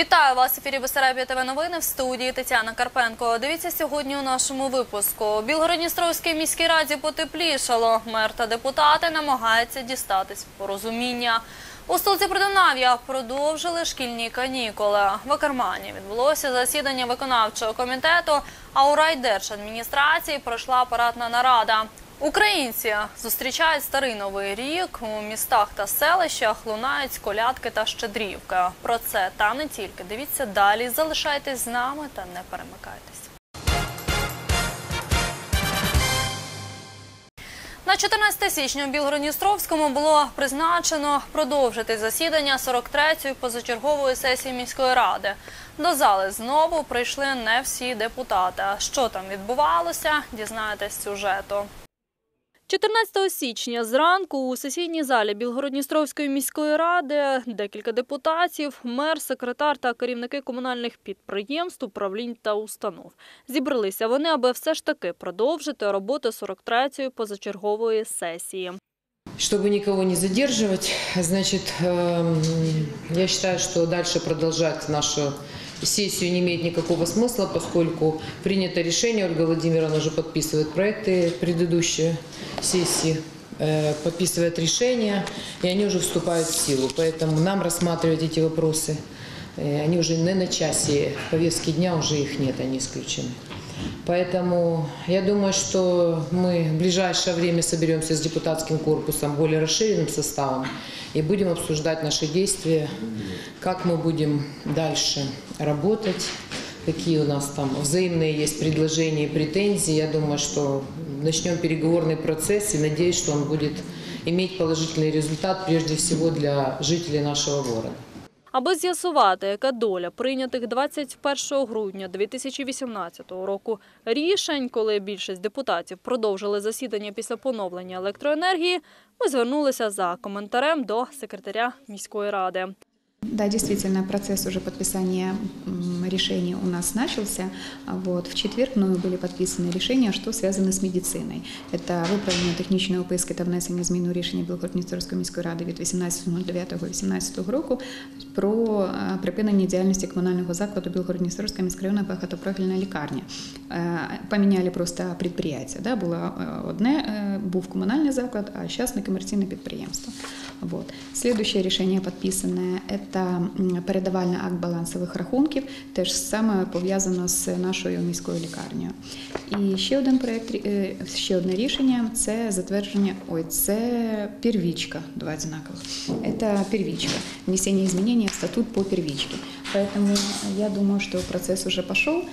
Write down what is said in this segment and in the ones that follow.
Вітаю вас. Ефірі Бесарабія ТВ новини в студії Тетяна Карпенко. Дивіться сьогодні у нашому випуску. Білгородністровській міській раді потеплішало. Мер та депутати намагаються дістатись порозуміння. У столиці Придонав'я продовжили шкільні канікули. В Акармані відбулося засідання виконавчого комітету, а у райдержадміністрації пройшла апаратна нарада. Українці зустрічають старий новий рік у містах та селищах. Лунають колядки та щедрівки. Про це та не тільки. Дивіться далі. Залишайтесь з нами та не перемикайтесь. На 14 січня у Білгородністровському було призначено продовжити засідання 43-ї позачергової сесії міської ради. До зали знову прийшли не всі депутати. Що там відбувалося, дізнаєтесь сюжету. 14 січня зранку у сесійній залі Білгородністровської міської ради декілька депутатів, мер, секретар та керівники комунальних підприємств, управлінь та установ. Зібралися вони, аби все ж таки продовжити роботу 43-ї позачергової сесії. Чтобы никого не задерживать, значит, я считаю, что дальше продолжать нашу сессию не имеет никакого смысла, поскольку принято решение, Ольга Владимировна уже подписывает проекты предыдущей сессии, э, подписывает решения, и они уже вступают в силу. Поэтому нам рассматривать эти вопросы, э, они уже не на часе повестки дня, уже их нет, они исключены. Поэтому я думаю, что мы в ближайшее время соберемся с депутатским корпусом более расширенным составом и будем обсуждать наши действия, как мы будем дальше работать, какие у нас там взаимные есть предложения и претензии. Я думаю, что начнем переговорный процесс и надеюсь, что он будет иметь положительный результат прежде всего для жителей нашего города. Аби з'ясувати, яка доля прийнятих 21 грудня 2018 року рішень, коли більшість депутатів продовжили засідання після поновлення електроенергії, ми звернулися за коментарем до секретаря міської ради. Да, действительно, процесс уже подписания м, решений у нас начался. А Вот. В четверг мною были подписаны решения, что связаны с медициной. Это виправлення технічної описки та внесення змін у рішення Білгородністровської міської ради від 18.09.18 року про е, припинення діяльності комунального закладу Білгородністровська міськрайонна багатопрофільна лікарня. Е, Поміняли просто підприємство. Да? Було е, одне, е, був комунальний заклад, а зараз некомерційне підприємство. Вот. Следующее решение подписанное – это м, передавальний акт балансових рахунків, теж саме пов'язано з нашою міською лікарнею. І ще один проект, е, ще одне рішення – це затвердження, ой, це первичка, два одинаковых. Это первичка, внесение изменений в статут по первичке. Поэтому я думаю, что процесс уже пошел.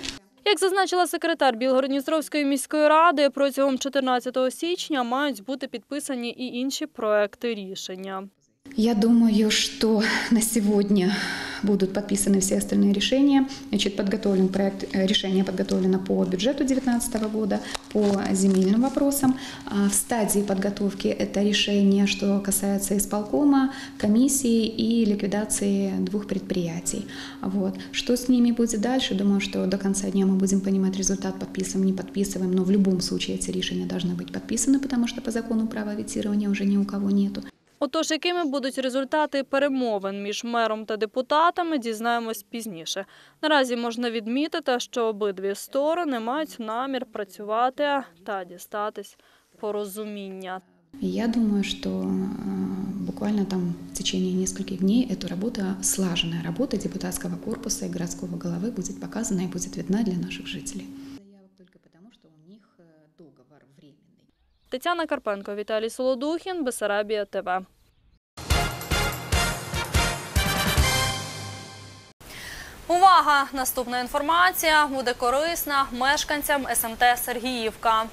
Як зазначила секретар Білгородністровської міської ради, протягом 14 січня мають бути підписані і інші проекти рішення. Я думаю, что на сегодня будут подписаны все остальные решения. Значит, подготовлен проект э, решения подготовлено по бюджету 2019 года, по земельным вопросам. А В стадии подготовки это решение, что касается исполкома, комиссии и ликвидации двух предприятий. Вот. Что с ними будет дальше? Думаю, что до конца дня мы будем понимать результат, подписываем, не подписываем, но в любом случае эти решения должны быть подписаны, потому что по закону права ветирования уже ни у кого нету. Отож, якими будуть результати перемовин між мером та депутатами, дізнаємось пізніше. Наразі можна відмітити, що обидві сторони мають намір працювати та дістатись порозуміння. И Я думаю, что э, буквально там в течение нескольких дней эта работа, слаженная работа депутатского корпуса и городского головы будет показана и будет видна для наших жителей. Тетяна Карпенко, Віталій Солодухін, Бесарабія ТВ. Увага! Наступна інформація буде корисна мешканцям СМТ Сергіївка.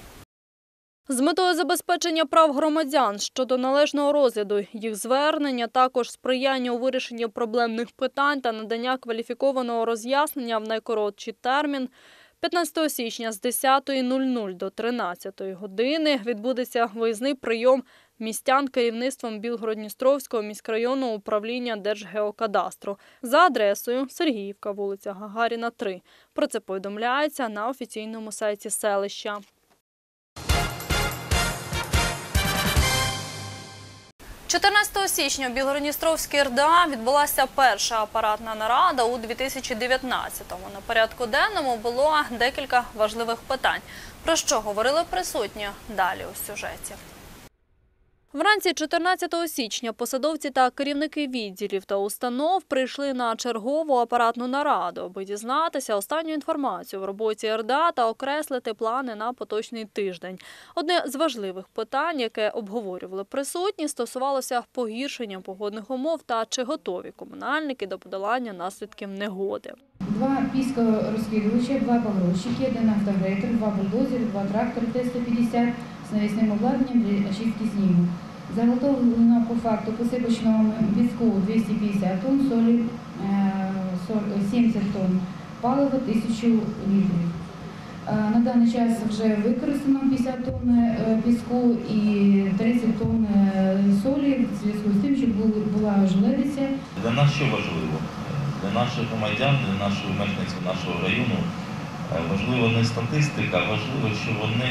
З метою забезпечення прав громадян щодо належного розгляду їх звернення, також сприяння у вирішенні проблемних питань та надання кваліфікованого роз'яснення в найкоротший термін. 15 січня з 10.00 до 13.00 години відбудеться виїзний прийом містян керівництвом Білгородністровського міськрайонного управління Держгеокадастру за адресою Сергіївка, вулиця Гагаріна, 3. Про це повідомляється на офіційному сайті селища. 14 січня в Білгородністровській РДА відбулася перша апаратна нарада у 2019-му. На порядку денному було декілька важливих питань. Про що говорили присутні? Далі у сюжеті. Вранці 14 січня посадовці та керівники відділів та установ прийшли на чергову апаратну нараду, аби дізнатися останню інформацію в роботі РДА та окреслити плани на поточний тиждень. Одне з важливих питань, яке обговорювали присутні, стосувалося погіршення погодних умов та чи готові комунальники до подолання наслідків негоди. Два піскорозкидувача, два погрузчики, один автогрейтер, два бульдозери, два трактори Т-150 з навісним обладнанням для очистки снігу. Заготовлено по факту посипочного піску 250 тонн, солі е, со- 70 тонн, палива 1000 літрів. Е, На даний час вже використано 50 тонн е, піску і 30 тонн е, солі в зв'язку з тим, що була ожеледиця Для нас що важливо? Для наших громадян, для наших мешканців нашого району е, важлива не статистика, важливо, що вони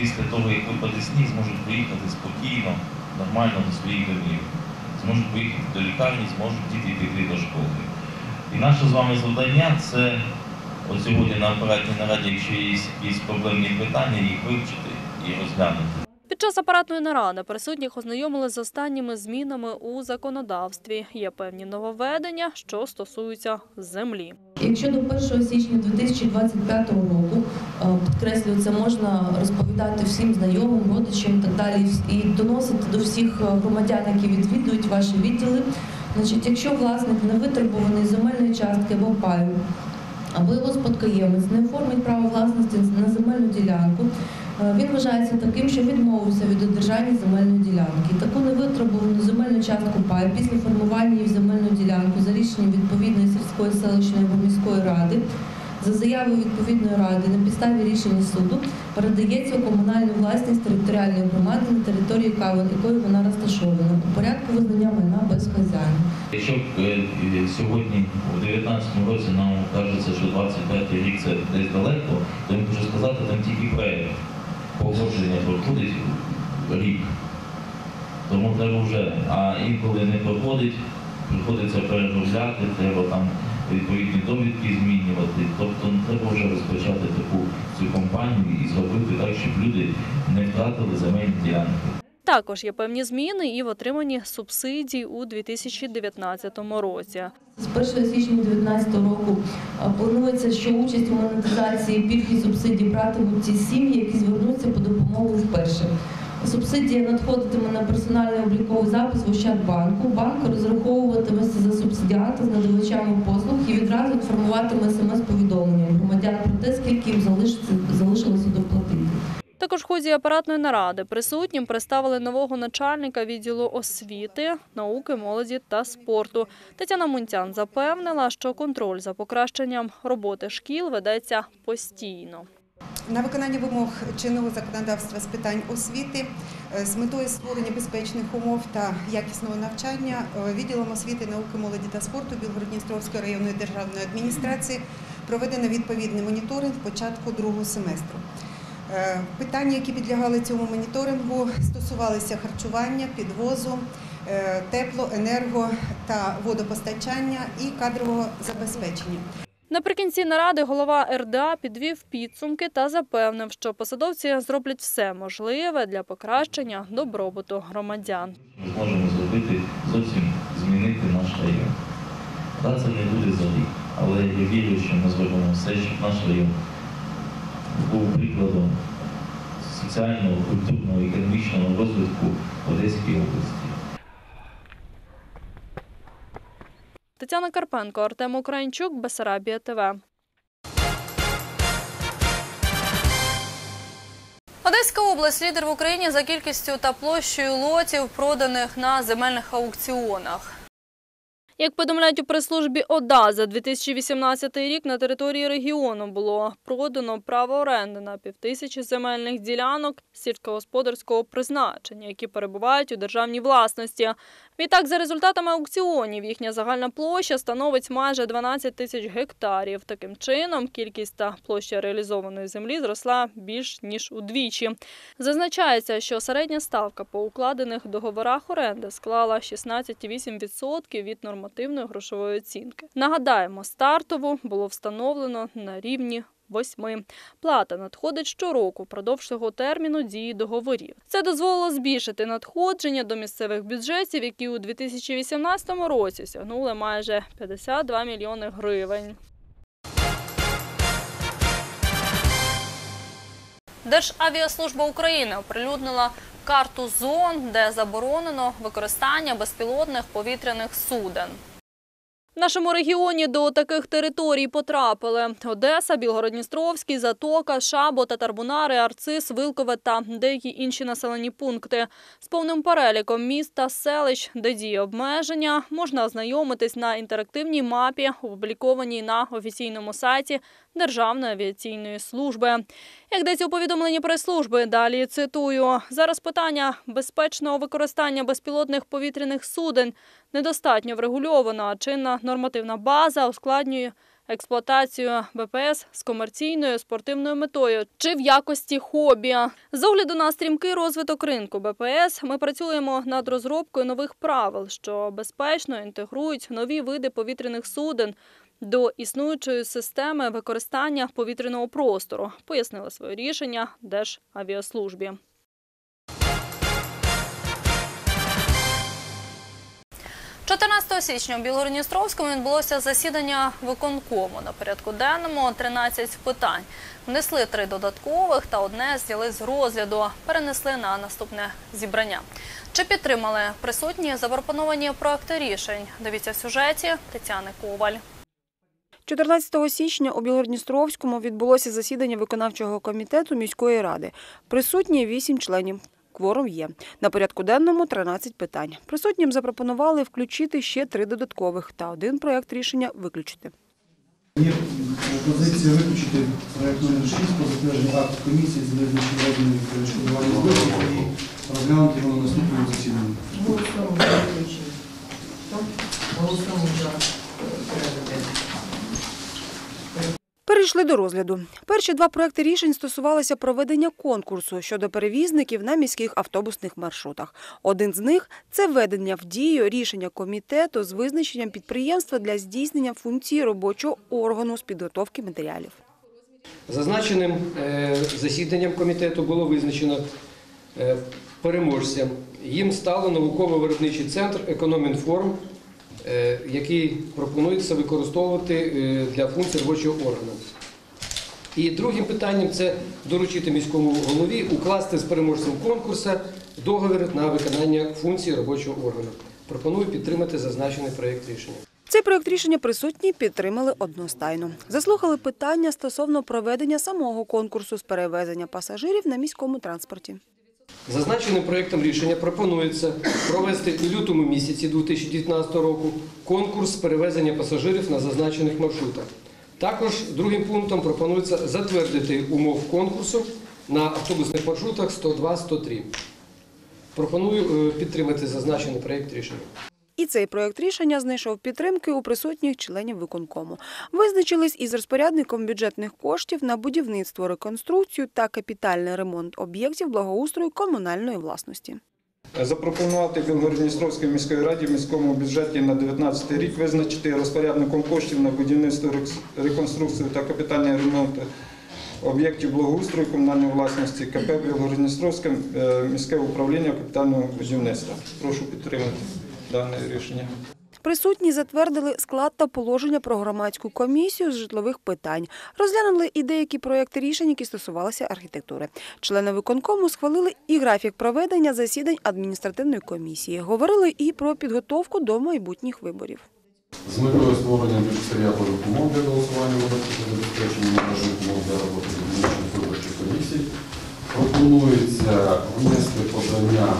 після того, як випаде сніг, зможуть поїхати спокійно, нормально до своїх домів, зможуть поїхати до лікарні, зможуть діти піти до школи. І наше з вами завдання це от сьогодні на апаратній нараді, якщо є якісь проблемні питання, їх вивчити і розглянути. Під час апаратної наради присутніх ознайомили з останніми змінами у законодавстві. Є певні нововведення, що стосуються землі. Якщо до 1 січня 2025 року, е, підкреслюю, це можна розповідати всім знайомим, родичам і так далі, і доносити до всіх е, громадян, які відвідують ваші відділи. Значить, якщо власник не витребуваний земельної частки або паю, або його спадкоємець не оформить право власності на земельну ділянку, він вважається таким, що відмовився від одержання земельної ділянки. Таку невитребувану земельну частку паю після формування її в земельну ділянку за рішенням відповідної сільської селищної або міської ради за заявою відповідної ради на підставі рішення суду передається у комунальну власність територіальної громади на території яка- якої вона розташована у порядку визнання майна без хазяїна. Якщо е, е, сьогодні, у 2019 році, нам кажеться, що 25 рік це десь далеко, то я можу сказати, там тільки проєкт погодження проходить рік. Тому треба вже, а інколи не проходить, приходиться переробляти, треба там відповідні довідки змінювати. Тобто треба вже розпочати таку цю компанію і зробити так, щоб люди не втратили земельні ділянки. Також є певні зміни і в отриманні субсидій у 2019 році. З 1 січня 2019 року планується, що участь у монетизації пільг і субсидій братимуть ті сім'ї, які звернуться по допомогу вперше. Субсидія надходитиме на персональний обліковий запис в Ощадбанку. Банк розраховуватиметься за субсидіата з надавачами послуг і відразу інформуватиме смс-повідомленням громадян про те, скільки їм залишилося. Також в ході апаратної наради присутнім представили нового начальника відділу освіти, науки, молоді та спорту. Тетяна Мунтян запевнила, що контроль за покращенням роботи шкіл ведеться постійно. На виконання вимог чинного законодавства з питань освіти е, з метою створення безпечних умов та якісного навчання е, відділом освіти, науки, молоді та спорту Білгородністровської районної державної адміністрації проведено відповідний моніторинг початку другого семестру. Е, Питання, які підлягали цьому моніторингу, стосувалися харчування, підвозу, е, тепло, енерго та водопостачання і кадрового забезпечення. Наприкінці наради голова РДА підвів підсумки та запевнив, що посадовці зроблять все можливе для покращення добробуту громадян. Ми зможемо зробити зовсім змінити наш район. Да, це не буде за рік, але я вірю, що ми зробимо все, щоб наш район був прикладом соціального, культурного, економічного розвитку Одеської області. Тетяна Карпенко, Артем Українчук, Бесарабія ТВ. Одеська область лідер в Україні за кількістю та площею лотів, проданих на земельних аукціонах. Як повідомляють у прес-службі ОДА, за 2018 рік на території регіону було продано право оренди на півтисячі земельних ділянок сільськогосподарського призначення, які перебувають у державній власності. Відтак, за результатами аукціонів, їхня загальна площа становить майже 12 тисяч гектарів. Таким чином, кількість та площа реалізованої землі зросла більш ніж удвічі. Зазначається, що середня ставка по укладених договорах оренди склала 16,8% від нормативної грошової оцінки. Нагадаємо, стартову було встановлено на рівні. Восьми плата надходить щороку впродовж цього терміну дії договорів. Це дозволило збільшити надходження до місцевих бюджетів, які у 2018 році сягнули майже 52 мільйони гривень. Державіаслужба України оприлюднила карту зон, де заборонено використання безпілотних повітряних суден. Нашому регіоні до таких територій потрапили Одеса, Білгород-Дністровський, Затока, Шабо, Татарбунари, Арцис, Вилкове та деякі інші населені пункти. З повним переліком міст та селищ, де діє обмеження, можна ознайомитись на інтерактивній мапі, опублікованій на офіційному сайті Державної авіаційної служби. Як йдеться у повідомленні прес-служби, далі цитую: зараз питання безпечного використання безпілотних повітряних суден недостатньо врегульовано, а чинна нормативна база ускладнює експлуатацію БПС з комерційною спортивною метою чи в якості хобі. З огляду на стрімкий розвиток ринку БПС ми працюємо над розробкою нових правил, що безпечно інтегрують нові види повітряних суден до існуючої системи використання повітряного простору, пояснили своє рішення Державіаслужбі. – січня у Білгородністровському відбулося засідання виконкому. На порядку денному 13 питань. Внесли три додаткових та одне зняли з розгляду, перенесли на наступне зібрання. Чи підтримали присутні запропоновані проекти рішень? Дивіться в сюжеті Тетяни Коваль. 14 січня у Білгородністровському відбулося засідання виконавчого комітету міської ради. Присутні вісім членів. Кворум є. На порядку денному 13 питань. Присутнім запропонували включити ще три додаткових та один проєкт рішення виключити. Є пропозиція виключити проект номер 6 про затвердження акту комісії з визначення відшкодування збитків і розглянути його на наступному засіданні. Голосуємо за виключення. Так? Голосуємо за е, порядок денний. Перейшли до розгляду. Перші два проекти рішень стосувалися проведення конкурсу щодо перевізників на міських автобусних маршрутах. Один з них це введення в дію рішення комітету з визначенням підприємства для здійснення функції робочого органу з підготовки матеріалів. Зазначеним е, засіданням комітету було визначено е, переможцям. Їм стало науково-виробничий центр «Економінформ», е, який пропонується використовувати для функцій робочого органу. І другим питанням це доручити міському голові укласти з переможцем конкурсу договір на виконання функцій робочого органу. Пропоную підтримати зазначений проєкт рішення. Цей проект рішення присутні підтримали одностайно. Заслухали питання стосовно проведення самого конкурсу з перевезення пасажирів на міському транспорті. Зазначеним проєктом рішення пропонується провести у лютому місяці 2019 року конкурс з перевезення пасажирів на зазначених маршрутах. Також другим пунктом пропонується затвердити умов конкурсу на автобусних маршрутах 102-103. Пропоную е, підтримати зазначений проєкт рішення. І цей проект рішення знайшов підтримки у присутніх членів виконкому. Визначились із розпорядником бюджетних коштів на будівництво, реконструкцію та капітальний ремонт об'єктів благоустрою комунальної власності. Запропонувати Білгород-Дністровській міської раді в міському бюджеті на 2019 рік визначити розпорядником коштів на будівництво, реконструкцію та капітальний ремонт об'єктів благоустрою комунальної власності КП Білгород-Дністровське е, міське управління капітального будівництва. Прошу підтримати дане рішення. Присутні затвердили склад та положення про громадську комісію з житлових питань. Розглянули і деякі проекти рішень, які стосувалися архітектури. Члени виконкому схвалили і графік проведення засідань адміністративної комісії. Говорили і про підготовку до майбутніх виборів. З метою створення більш сприятливих умов для голосування виборців забезпечення належних умов для роботи виборчих комісій пропонується внести подання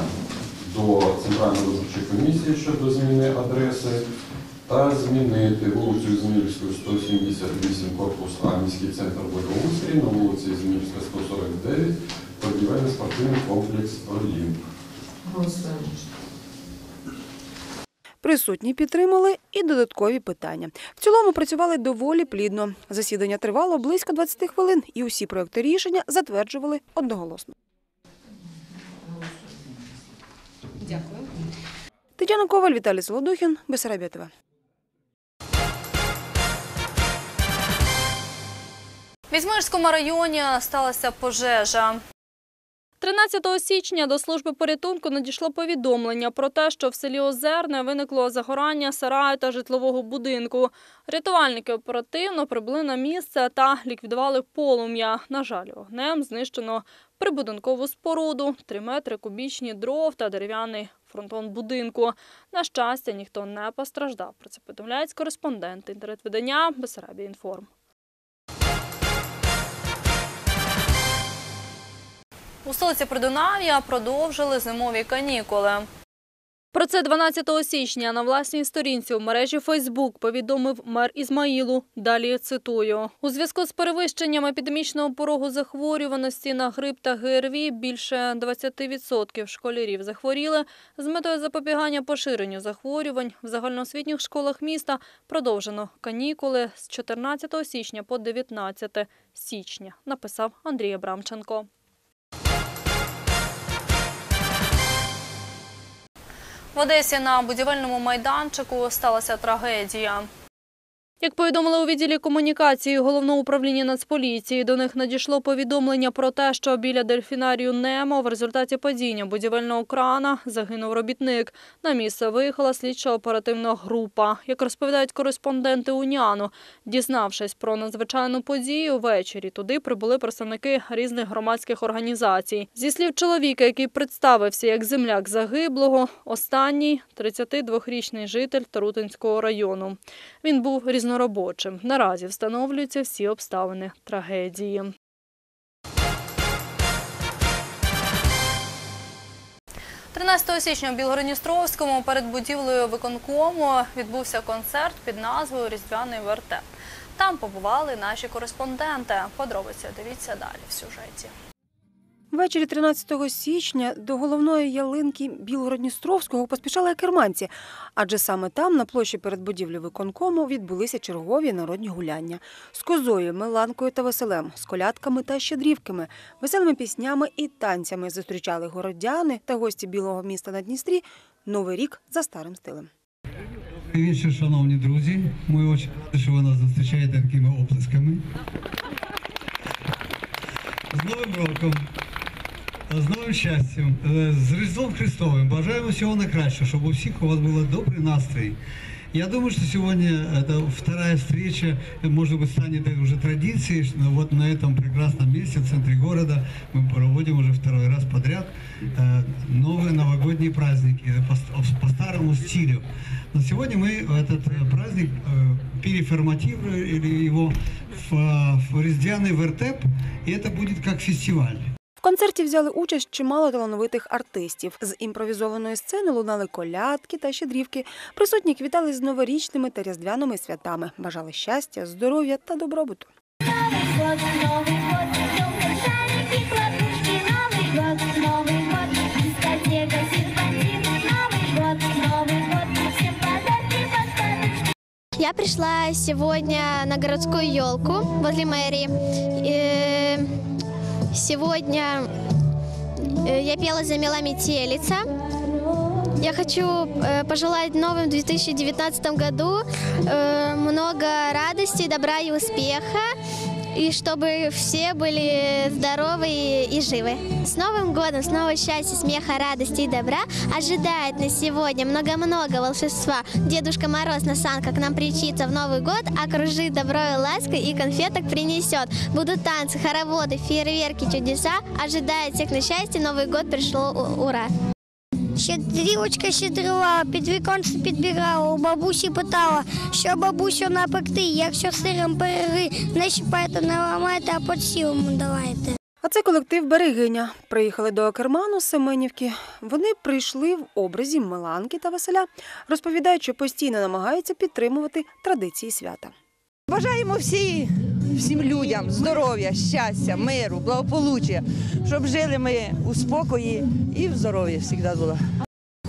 до Центральної виборчої комісії щодо зміни адреси та змінити вулицю Ізмільську 178, корпус А, міський центр благоустрій, на вулиці Ізмільська 149, торгівельно-спортивний комплекс «Олімп». Голосуємо. Присутні підтримали і додаткові питання. В цілому працювали доволі плідно. Засідання тривало близько 20 хвилин, і усі проекти рішення затверджували одноголосно. Дякую. Тетяна Коваль, Віталій Солодухін, Бесарабія ТВ. В Ізмирському районі сталася пожежа. 13 січня до служби порятунку надійшло повідомлення про те, що в селі Озерне виникло загорання сараю та житлового будинку. Рятувальники оперативно прибули на місце та ліквідували полум'я. На жаль, огнем знищено прибудинкову споруду, 3 метри кубічні дров та дерев'яний фронтон будинку. На щастя, ніхто не постраждав. Про це повідомляють кореспонденти інтернет-видання Бесарабія Інформ. У столиці Придунав'я продовжили зимові канікули. Про це 12 січня на власній сторінці у мережі Фейсбук повідомив мер Ізмаїлу. Далі цитую. У зв'язку з перевищенням епідемічного порогу захворюваності на грип та ГРВІ більше 20% школярів захворіли. З метою запобігання поширенню захворювань в загальноосвітніх школах міста продовжено канікули з 14 січня по 19 січня, написав Андрій Абрамченко. В Одесі на будівельному майданчику сталася трагедія. Як повідомили у відділі комунікації головного управління Нацполіції, до них надійшло повідомлення про те, що біля дельфінарію Немо в результаті падіння будівельного крана загинув робітник. На місце виїхала слідчо-оперативна група. Як розповідають кореспонденти Уніану, дізнавшись про надзвичайну подію, ввечері туди прибули представники різних громадських організацій. Зі слів чоловіка, який представився як земляк загиблого, останній – 32-річний житель Тарутинського району. Він був різноробочим. Наразі встановлюються всі обставини трагедії. – 13 січня у Білгородністровському перед будівлею виконкому відбувся концерт під назвою Різдвяний вертеп. Там побували наші кореспонденти. Подробиці дивіться далі в сюжеті. Ввечері 13 січня до головної ялинки Білгородністровського поспішали керманці, адже саме там, на площі перед будівлею виконкому, відбулися чергові народні гуляння з козою, меланкою та веселем, з колядками та щедрівками, веселими піснями і танцями зустрічали городяни та гості білого міста на Дністрі Новий рік за старим стилем. Добрий вечір, шановні друзі. Ми дуже раді, що ви нас зустрічаєте такими оплесками. З Новим роком, з новим щастям, е, з Різдвом Христовим. Бажаємо всього найкращого, щоб у всіх у вас був добрий настрій. Я думаю, что сегодня это вторая встреча, может быть, станет уже традицией. что Вот на этом прекрасном месте, в центре города, мы проводим уже второй раз подряд э, новые новогодние праздники э, по, ст- по старому стилю. Но сегодня мы этот э, праздник э, переформатируем его в, э, в різдвяный вертеп, и это будет как фестиваль. В концерті взяли участь чимало талановитих артистів. З імпровізованої сцени лунали колядки та щедрівки. Присутні квітали з новорічними та різдвяними святами. Бажали щастя, здоров'я та добробуту. Я пришла сегодня на городскую елку возле. Э, Сегодня э, я пела «Замела метелица». Я хочу э, пожелать новым в 2019 году э, много радости, добра и успеха, и чтобы все были здоровы и, живы. С Новым годом, снова счастья, смеха, радости и добра ожидает нас сегодня много-много волшебства. Дедушка Мороз на санках к нам причится в Новый год, окружит добро и лаской и конфеток принесет. Будут танцы, хороводы, фейерверки, чудеса. Ожидает всех на счастье, Новый год пришло, у- ура! Щедрівочка щедрила, під віконце підбігала, у бабусі питала, що бабусю напекти, якщо сиром пироги не щипайте, не ламайте, а по цілому давайте. А це колектив Берегиня. Приїхали до Акерману з Семенівки. Вони прийшли в образі Миланки та Василя, розповідають, що постійно намагаються підтримувати традиції свята. Бажаємо всі, всім людям здоров'я, щастя, миру, благополуччя, щоб жили ми у спокої і в здоров'ї завжди було.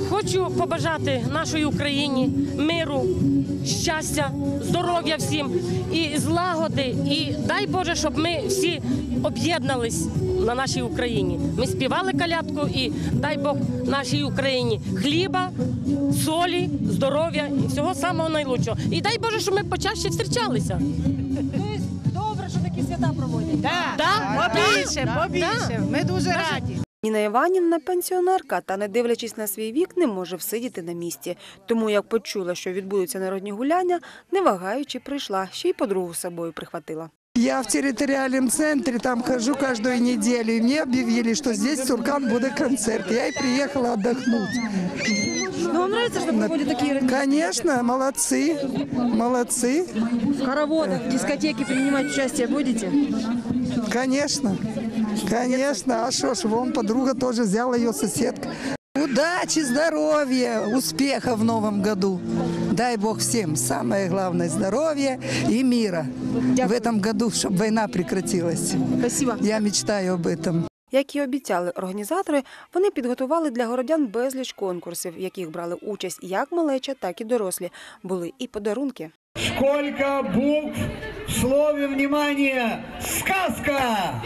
Хочу побажати нашій Україні миру, щастя, здоров'я всім і злагоди. І дай Боже, щоб ми всі об'єднались на нашій Україні. Ми співали калятку і дай Бог нашій Україні хліба, солі, здоров'я і всього самого найлучшого. І дай Боже, щоб ми почаще зустрічалися. Добре, що такі свята проводять. Да, да, побільше, да, побільше. да. Ми дуже раді. Ніна Іванівна пенсіонерка та, не дивлячись на свій вік, не може всидіти на місці. Тому, як почула, що відбудуться народні гуляння, не вагаючи, прийшла, ще й подругу з собою прихватила. Я в территориальном центре там хожу каждую неделю, и мне объявили, что здесь в Суркан будет концерт. Я и приехала отдохнуть. Ну, вам нравится, что проводят такие Конечно, молодцы, молодцы. В хороводах, в дискотеке принимать участие будете? Конечно, конечно. А что ж, вон подруга тоже взяла ее соседка. Удачи, здоровья, успеха в новом году. Дай Бог всем самое главное здоровья и мира в этом году, чтобы война прекратилась. Спасибо. Я мечтаю об этом. Як і обіцяли організатори, вони підготували для городян безліч конкурсів, в яких брали участь як малеча, так і дорослі. Були і подарунки. Сколько букв в слове внимание сказка!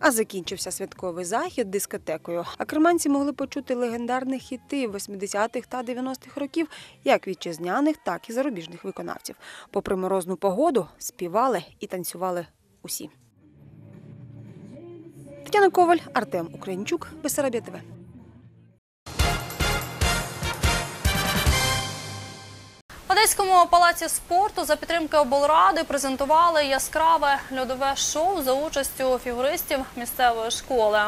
А закінчився святковий захід дискотекою. А керманці могли почути легендарні хіти 80-х та 90-х років, як вітчизняних, так і зарубіжних виконавців. Попри морозну погоду, співали і танцювали усі. Тетяна Коваль, Артем Українчук, Бесарабія ТВ. Одеському палаці спорту за підтримки облради презентували яскраве льодове шоу за участю фігуристів місцевої школи.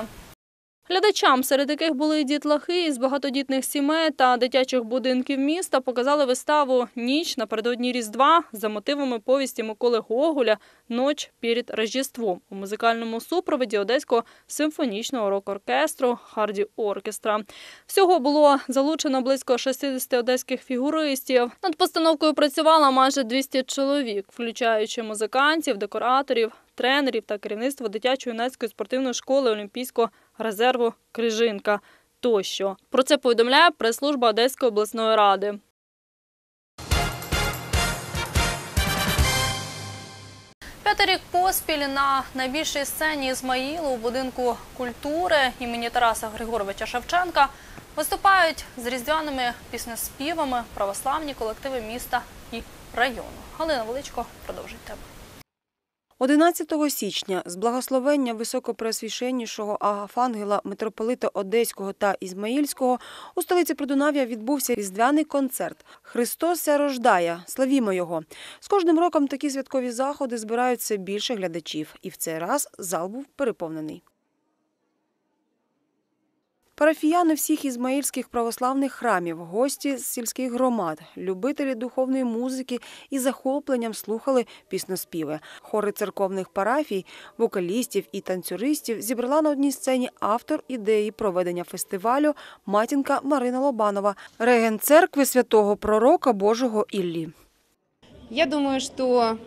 Глядачам, серед яких були дітлахи із багатодітних сімей та дитячих будинків міста, показали виставу Ніч напередодні Різдва за мотивами повісті Миколи Гоголя Ноч перед Рождеством у музикальному супроводі Одеського симфонічного рок-оркестру Харді Оркестра. Всього було залучено близько 60 одеських фігуристів. Над постановкою працювало майже 200 чоловік, включаючи музикантів, декораторів, тренерів та керівництво дитячо-юнацької спортивної школи Олімпійського резерву Крижинка тощо. Про це повідомляє прес-служба Одеської обласної ради. П'ятий рік поспіль на найбільшій сцені Ізмаїлу у будинку культури імені Тараса Григоровича Шевченка виступають з різдвяними піснеспівами православні колективи міста і району. Галина Величко продовжить тему. 11 січня з благословення високопреосвященнішого Агафангела митрополита Одеського та Ізмаїльського у столиці Придунав'я відбувся різдвяний концерт «Христос рождає! Славімо його!». З кожним роком такі святкові заходи збирають все більше глядачів, і в цей раз зал був переповнений. Парафіяни всіх ізмаїльських православних храмів, гості з сільських громад, любителі духовної музики із захопленням слухали пісноспіви. Хори церковних парафій, вокалістів і танцюристів зібрала на одній сцені автор ідеї проведення фестивалю матінка Марина Лобанова, регент церкви святого пророка Божого Іллі. Я думаю, что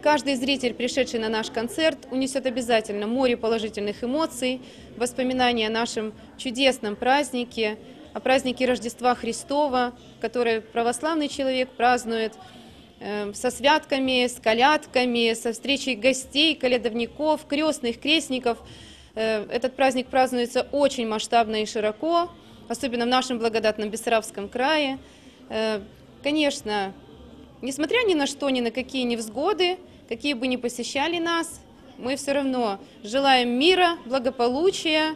каждый зритель, пришедший на наш концерт, унесет обязательно море положительных эмоций, воспоминания о нашем чудесном празднике, о празднике Рождества Христова, который православный человек празднует э, со святками, с колядками, со встречей гостей, колядовников, крестных, крестников. Э, Этот праздник празднуется очень масштабно и широко, особенно в нашем благодатном Бессарабском крае. Э, Конечно, Несмотря ни на что, ни на какие невзгоды, какие бы ни посещали нас, мы все равно желаем мира, благополучия,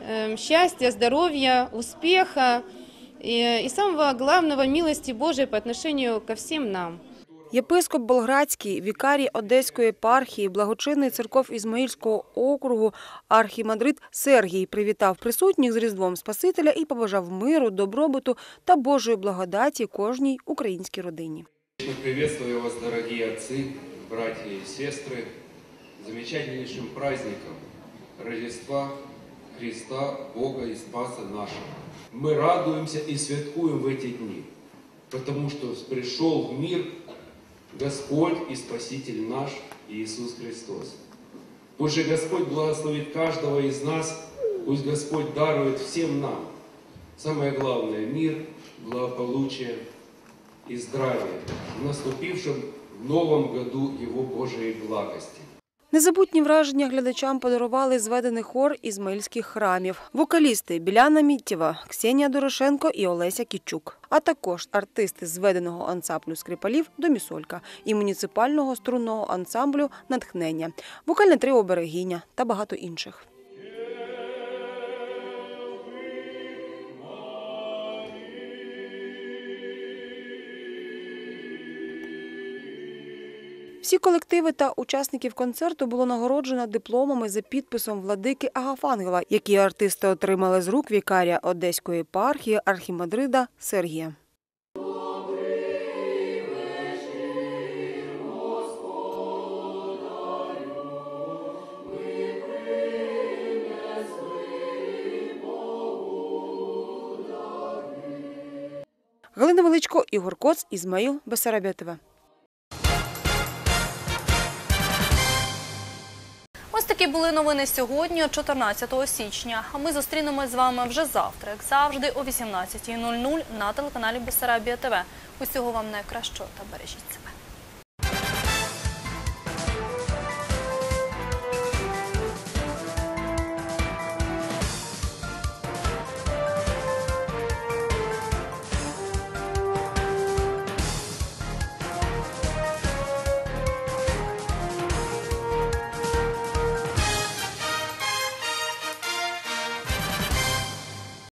э, счастья, здоровья, успеха и, и самого главного милости Божией по отношению ко всем нам. Єпископ Болградський, вікарій Одеської епархії, благочинний церков Ізмаїльського округу архімандрит Сергій привітав присутніх з Різдвом Спасителя і побажав миру, добробуту та Божої благодаті кожній українській родині. Мы приветствую вас, дорогие отцы, братья и сестры, замечательнейшим праздником Рождества Христа, Бога и Спаса нашего. Мы радуемся и святкуем в эти дни, потому что пришел в мир Господь и Спаситель наш Иисус Христос. Пусть же Господь благословит каждого из нас, пусть Господь дарует всем нам самое главное – мир, благополучие и здравие в наступившем новом году Его Божией благости. Незабутні враження глядачам подарували зведений хор ізмаїльських храмів, вокалісти Біляна Міттєва, Ксенія Дорошенко і Олеся Кічук, а також артисти зведеного ансамблю скрипалів Домісолька і муніципального струнного ансамблю Натхнення, вокальне трио Берегиня та багато інших. Всі колективи та учасників концерту було нагороджено дипломами за підписом владики Агафангела, які артисти отримали з рук вікарія Одеської епархії архімандрида Сергія. Галина Величко, Ігор Коц, Ізмаїл, Бесарабєтове. Були новини сьогодні, 14 січня. А ми зустрінемось з вами вже завтра, як завжди, о 18.00 на телеканалі Бесарабія ТВ. Усього вам найкращого та бережіть себе.